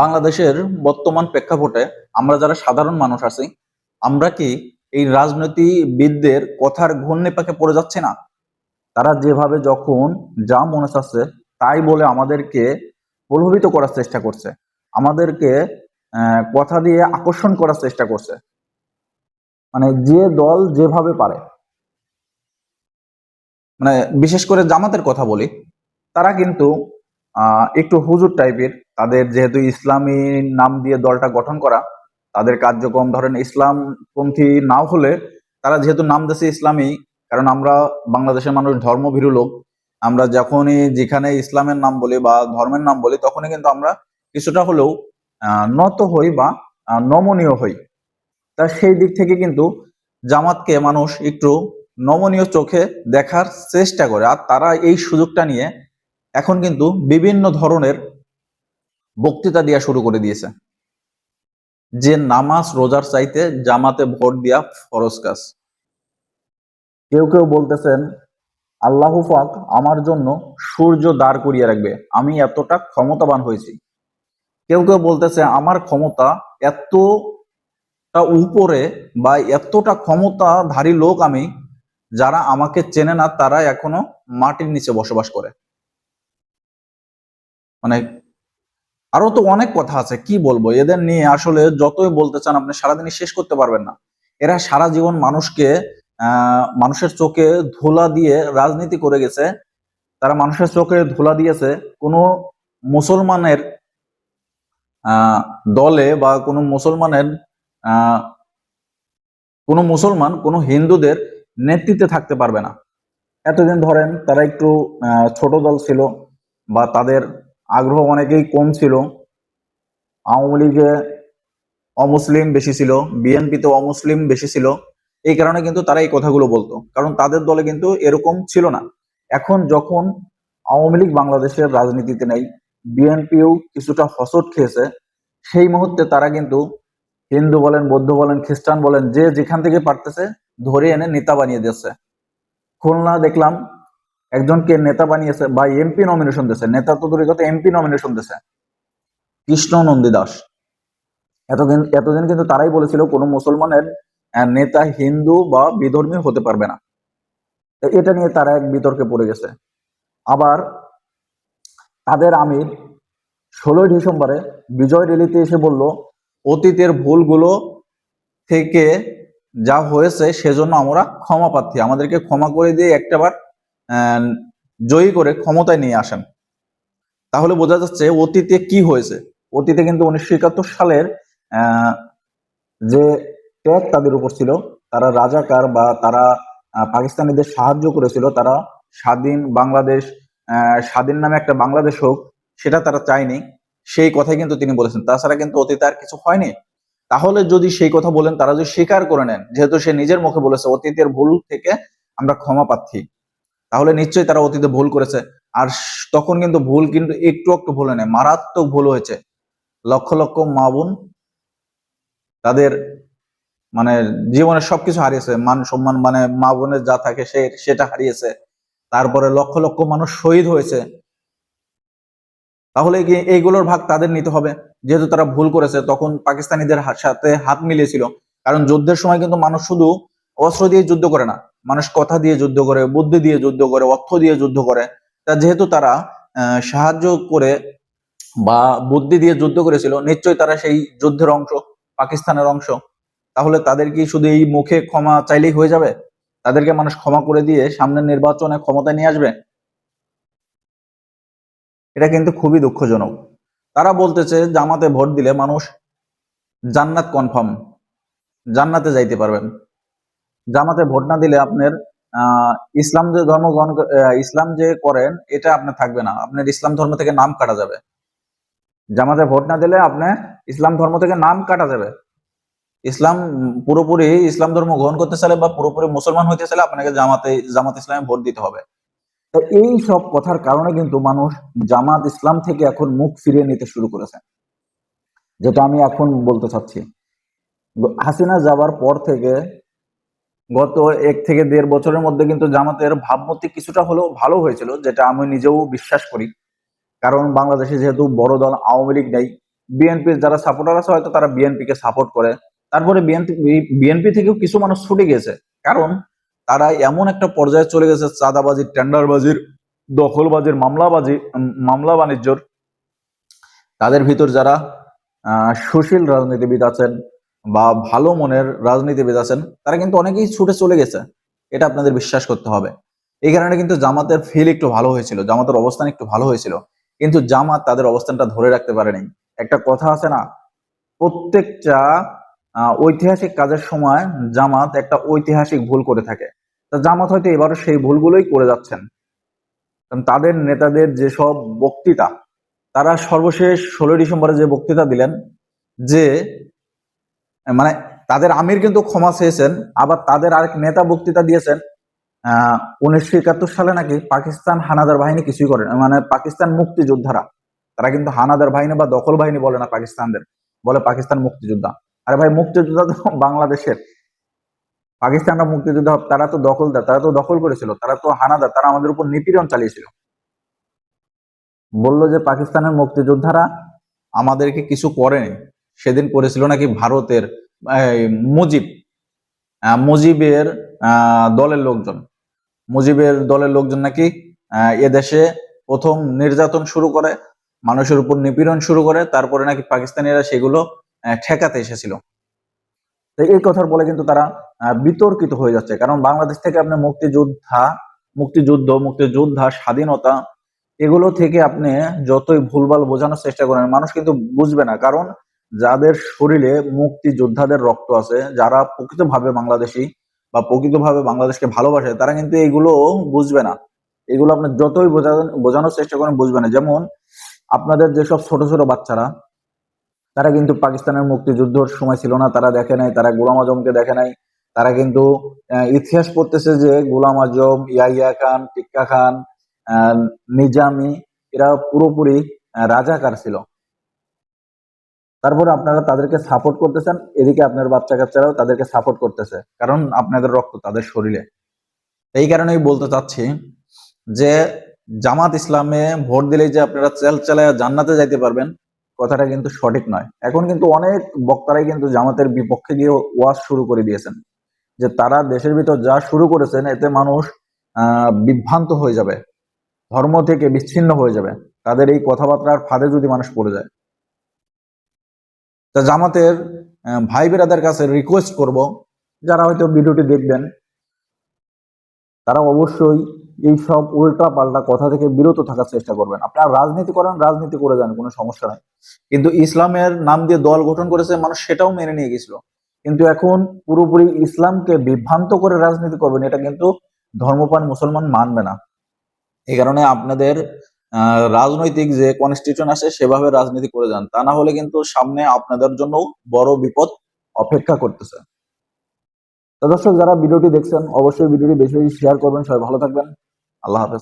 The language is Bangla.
বাংলাদেশের বর্তমান প্রেক্ষাপটে আমরা যারা সাধারণ মানুষ আছি, আমরা কি এই রাজনীতিবিদদের কথার ঘূর্ণি পাকে পড়ে যাচ্ছে না? তারা যেভাবে যখন যা মনে চাচ্ছে, তাই বলে আমাদেরকে প্রলোভিত করার চেষ্টা করছে। আমাদেরকে কথা দিয়ে আকর্ষণ করার চেষ্টা করছে। মানে যে দল যেভাবে পারে। মানে বিশেষ করে জামাতের কথা বলি, তারা কিন্তু একটু হুজুর টাইপের তাদের যেহেতু ইসলামী নাম দিয়ে দলটা গঠন করা, তাদের কার্যক্রম ধরেন ইসলামপন্থী নাও হলে তারা যেহেতু নাম দিয়েছে ইসলামী, কারণ আমরা বাংলাদেশের মানুষ ধর্মভীরু লোক, আমরা যখনই যেখানে ইসলামের নাম বলি বা ধর্মের নাম বলি, তখনই কিন্তু আমরা কিছুটা হলেও নত হই বা নমনীয় হই। তা সেই দিক থেকে কিন্তু জামাতকে মানুষ একটু নমনীয় চোখে দেখার চেষ্টা করে, আর তারা এই সুযোগটা নিয়ে এখন কিন্তু বিভিন্ন ধরনের বক্তৃতা দেওয়া শুরু করে দিয়েছে। যে নামাজ রোজার চাইতে জামাতে ভোট দেওয়া ফরজ কাজ। কেউ কেউ বলতেছেন, আল্লাহ পাক আমার জন্য সূর্য দাঁড় করিয়ে রাখবে, আমি এতটা ক্ষমতাবান হয়েছি। কেউ কেউ বলতেছে, আমার ক্ষমতা এতটা উপরে বা এতটা ক্ষমতাধারী লোক আমি, যারা আমাকে চেনে না, তারা এখনও মাটির নিচে বসবাস করে। মানে আরও তো অনেক কথা আছে, কি বলব? এদের নিয়ে আসলে যতই বলতে চান আপনি সারাদিনই শেষ করতে পারবেন না। এরা সারা জীবন মানুষকে মানুষের চোখে ধুলা দিয়ে রাজনীতি করে গেছে। তারা মানুষের চোখে ধুলা দিয়েছে। কোনো মুসলমানের দলে বা কোনো মুসলমানের কোনো মুসলমান, কোনো হিন্দুদের নেতৃত্বে থাকতে পারবে না। এতদিন ধরেন তারা একটু ছোট দল ছিল বা তাদের আগ্রহ অনেকেই কম ছিল। আওয়ামী লীগে অমুসলিম বেশি ছিল বিএনপিতে অমুসলিম বেশি ছিল। এই কারণে কিন্তু তারা এই কথাগুলো বলতো, কারণ তাদের দলে কিন্তু এরকম ছিল না। এখন যখন আওয়ামী লীগ বাংলাদেশের রাজনীতিতে নেই, বিএনপিও কিছুটা হসট খেয়েছে, সেই মুহূর্তে তারা কিন্তু হিন্দু বলেন, বৌদ্ধ বলেন, খ্রিস্টান বলেন, যে যেখান থেকে পারতেছে ধরে এনে নেতা বানিয়ে দিয়েছে। খুলনা দেখলাম একজনকে নেতা বানিয়েছে বা এমপি নমিনেশন দিয়েছে, নেতা তো দূরের কথা এমপি নমিনেশন দিয়েছে। কৃষ্ণ নন্দী দাস। এতদিন এতদিন কিন্তু তারাই বলেছিল কোনো মুসলমানের নেতা হিন্দু বা বিধর্মী হতে পারবে না। এটা নিয়ে তারা এক বিতর্কে পড়ে গেছে। আবার তাদের আমির ষোলোই ডিসেম্বরে বিজয় রেলিতে এসে বলল, অতীতের ভুলগুলো থেকে যা হয়েছে সেজন্য আমরা ক্ষমা প্রার্থী। আমাদেরকে ক্ষমা করে দিয়ে একটাবার জয়ী করে ক্ষমতায় নিয়ে আসেন। তাহলে বোঝা যাচ্ছে অতীতে কি হয়েছে? অতীতে কিন্তু উনিশশো একাত্তর সালের যে ট্যাগ তাদের উপর ছিল, তারা রাজাকার বা তারা পাকিস্তানিদের সাহায্য করেছিল, তারা স্বাধীন বাংলাদেশ স্বাধীন নামে একটা বাংলাদেশ হোক, সেটা তারা চায়নি। সেই কথাই কিন্তু তিনি বলেছেন। তাছাড়া কিন্তু অতীতে আর কিছু হয়নি। তাহলে যদি সেই কথা বলেন, তারা যদি স্বীকার করে নেন, যেহেতু সে নিজের মুখে বলেছে, অতীতের ভুল থেকে আমরা ক্ষমা প্রার্থী তাহলে নিশ্চয়ই তারা অতীতে ভুল করেছে। আর তখন কিন্তু ভুল কিন্তু একটু একটু ভুল হয় মারাত্মক ভুল হয়েছে। লক্ষ লক্ষ মা বোন তাদের মানে জীবনের সবকিছু হারিয়েছে, মান সম্মান মানে মা বোনের যা থাকে সে, সেটা হারিয়েছে। তারপরে লক্ষ লক্ষ মানুষ শহীদ হয়েছে। তাহলে কি এইগুলোর ভাগ তাদের নিতে হবে? যেহেতু তারা ভুল করেছে, তখন পাকিস্তানিদের সাথে হাত মিলিয়েছিল। কারণ যুদ্ধের সময় কিন্তু মানুষ শুধু অস্ত্র দিয়ে যুদ্ধ করে না। মানুষ কথা দিয়ে যুদ্ধ করে, বুদ্ধি দিয়ে যুদ্ধ করে, অর্থ দিয়ে যুদ্ধ করে। তা যেহেতু তারা সাহায্য করে বা বুদ্ধি দিয়ে যুদ্ধ করেছিল, নিশ্চয়ই তারা সেই যুদ্ধের অংশ, পাকিস্তানের অংশ। তাহলে তাদের কি শুধু এই মুখে ক্ষমা চাইলেই হয়ে যাবে? তাদেরকে মানুষ ক্ষমা করে দিয়ে সামনের নির্বাচনে ক্ষমতায় নিয়ে আসবে? এটা কিন্তু খুবই দুঃখজনক। তারা বলতেছে, জামাতে ভোট দিলে মানুষ জান্নাত কনফার্ম জান্নাতে যাইতে পারবেন। জামাতে ভোট না দিলে আপনার ইসলাম যে ধর্ম গ্রহণ ইসলাম যে করেন, এটা আপনার থাকবে না। আপনার ইসলাম ধর্ম থেকে নাম কাটা যাবে। জামাতে ভোট না দিলে আপনার ইসলাম ধর্ম থেকে নাম কাটা যাবে। ইসলাম পুরোপুরি ইসলাম ধর্ম গ্রহণ করতে চাইলে বা পুরোপুরি মুসলমান হইতে চাইলে আপনাকে জামাতে, জামাত ইসলামে ভোট দিতে হবে। তো এই সব কথার কারণে কিন্তু মানুষ জামাত ইসলাম থেকে এখন মুখ ফিরিয়ে নিতে শুরু করেছে। যেটা আমি এখন বলতে চাচ্ছি। হাসিনা যাবার পর থেকে গত এক থেকে দেড় বছরের মধ্যে কিন্তু জামাতের ভাবমূর্তি কিছুটা হলেও ভালো হয়েছিল, যেটা আমি নিজেও বিশ্বাস করি। কারণ বাংলাদেশে যেহেতু বড় দল আওয়ামী লীগ নেই বিএনপির যারা সাপোর্টার আছে হয়তো তারা বিএনপি কে সাপোর্ট করে। তারপরে বিএনপি বিএনপি থেকেও কিছু মানুষ ছুটে গেছে কারণ তারা এমন একটা পর্যায়ে চলে গেছে, চাঁদাবাজির, টেন্ডারবাজির, দখলবাজির, মামলাবাজি মামলা বাণিজ্যর। তাদের ভিতর যারা সুশীল রাজনীতিবিদ আছেন বা ভালো মনের রাজনীতিবিদ আছেন, তারা কিন্তু অনেকেই ছুটে চলে গেছে। এটা আপনাদের বিশ্বাস করতে হবে। এই কারণে কিন্তু জামাতের ফিল একটু ভালো হয়েছিল, জামাতের অবস্থান একটু ভালো হয়েছিল। কিন্তু জামাত তাদের অবস্থানটা ধরে রাখতে পারেনি। একটা কথা আছে না, প্রত্যেকটা ঐতিহাসিক কাজের সময় জামাত একটা ঐতিহাসিক ভুল করে থাকে। তা জামাত হয়তো এবারও সেই ভুলগুলোই করে যাচ্ছেন। কারণ তাদের নেতাদের যেসব বক্তৃতা, তারা সর্বশেষ ষোলোই ডিসেম্বরে যে বক্তৃতা দিলেন, যে মানে তাদের আমির কিন্তু ক্ষমা চেয়েছেন, আবার তাদের আরেক নেতা বক্তৃতা দিয়েছেন, আহ উনিশশো একাত্তর সালে নাকি পাকিস্তান হানাদার বাহিনী কিছুই করে না মানে পাকিস্তান মুক্তিযোদ্ধারা, তারা কিন্তু হানাদার বাহিনী বা দখল বাহিনী বলে না পাকিস্তানদের, বলে পাকিস্তান মুক্তিযোদ্ধা। আরে ভাই, মুক্তিযোদ্ধা তো বাংলাদেশের। পাকিস্তানরা মুক্তিযোদ্ধা, তারা তো দখলদার, তারা তো দখল করেছিল, তারা তো হানাদার, তারা আমাদের উপর নিপীড়ন চালিয়েছিল। বলল যে পাকিস্তানের মুক্তিযোদ্ধারা আমাদেরকে কিছু করেনি সেদিন করেছিল নাকি ভারতের মুজিব। মুজিবের দলের লোকজন। মুজিবের দলের লোকজন নাকি এদেশে প্রথম নির্যাতন শুরু করে, মানুষের উপর নিপীড়ন শুরু করে, তারপরে নাকি পাকিস্তানিরা সেগুলো ঠেকাতে এসেছিল। এই কথার বলে কিন্তু তারা বিতর্কিত হয়ে যাচ্ছে। কারণ বাংলাদেশ থেকে আপনি মুক্তিযোদ্ধা, মুক্তিযুদ্ধ, মুক্তিযোদ্ধা, স্বাধীনতা, এগুলো থেকে আপনি যতই ভুলভাল বোঝানোর চেষ্টা করেন, মানুষ কিন্তু বুঝবে না। কারণ যাদের শরীরে মুক্তিযোদ্ধাদের রক্ত আছে, যারা প্রকৃতভাবে বাংলাদেশি বা প্রকৃতভাবে বাংলাদেশকে ভালোবাসে, তারা কিন্তু এগুলো বুঝবে না। এগুলো আপনি যতই বোঝা- বোঝানোর চেষ্টা করেন বুঝবে না। যেমন আপনাদের যেসব ছোট ছোট বাচ্চারা, তারা কিন্তু পাকিস্তানের মুক্তিযুদ্ধর সময় ছিল না, তারা দেখে নাই, তারা গোলাম আজমকে দেখে নাই, তারা কিন্তু ইতিহাস পড়তেছে যে গোলাম আজম ইয়াইয়া খান, টিক্কা খান নিজামি, এরা পুরোপুরি রাজাকার ছিল। তারপরে আপনারা তাদেরকে সাপোর্ট করতেছেন, এদিকে আপনার বাচ্চা কাচ্চারাও তাদেরকে সাপোর্ট করতেছে, কারণ আপনাদের রক্ত তাদের শরীরে। এই কারণেই বলতে চাচ্ছি যে, জামাত ইসলামে ভোট দিলেই যে আপনারা চেল চালায় জান্নাতে যাইতে পারবেন, কথাটা কিন্তু সঠিক নয়। এখন কিন্তু অনেক বক্তারাই কিন্তু জামাতের বিপক্ষে গিয়ে ওয়াজ শুরু করে দিয়েছেন, যে তারা দেশের ভিতর যা শুরু করেছেন, এতে মানুষ বিভ্রান্ত হয়ে যাবে, ধর্ম থেকে বিচ্ছিন্ন হয়ে যাবে, তাদের এই কথাবার্তার ফাঁদে যদি মানুষ পড়ে যায়। তা জামাতের ভাই বেরাদের কাছে রিকোয়েস্ট করব, যারা হয়তো ভিডিওটি দেখবেন, তারা অবশ্যই এই সব উল্টা পাল্টা কথা থেকে বিরত থাকার চেষ্টা করবেন। আপনারা রাজনীতি করেন, রাজনীতি করে যান, কোনো সমস্যা নাই। কিন্তু ইসলামের নাম দিয়ে দল গঠন করেছে, মানুষ সেটাও মেনে নিয়ে গেছিল। কিন্তু এখন পুরোপুরি ইসলামকে বিভ্রান্ত করে রাজনীতি করবেন, এটা কিন্তু ধর্মপান মুসলমান মানবে না। এই কারণে আপনাদের রাজনৈতিক যে কনস্টিটিউশন আছে সেভাবে রাজনীতি করে যান। তা না হলে কিন্তু সামনে আপনাদের জন্য বড় বিপদ অপেক্ষা করতেছে। তো দর্শক, যারা ভিডিওটি দেখছেন, অবশ্যই ভিডিওটি বেশি বেশি শেয়ার করবেন। সবাই ভালো থাকবেন। আল্লাহ হাফেজ।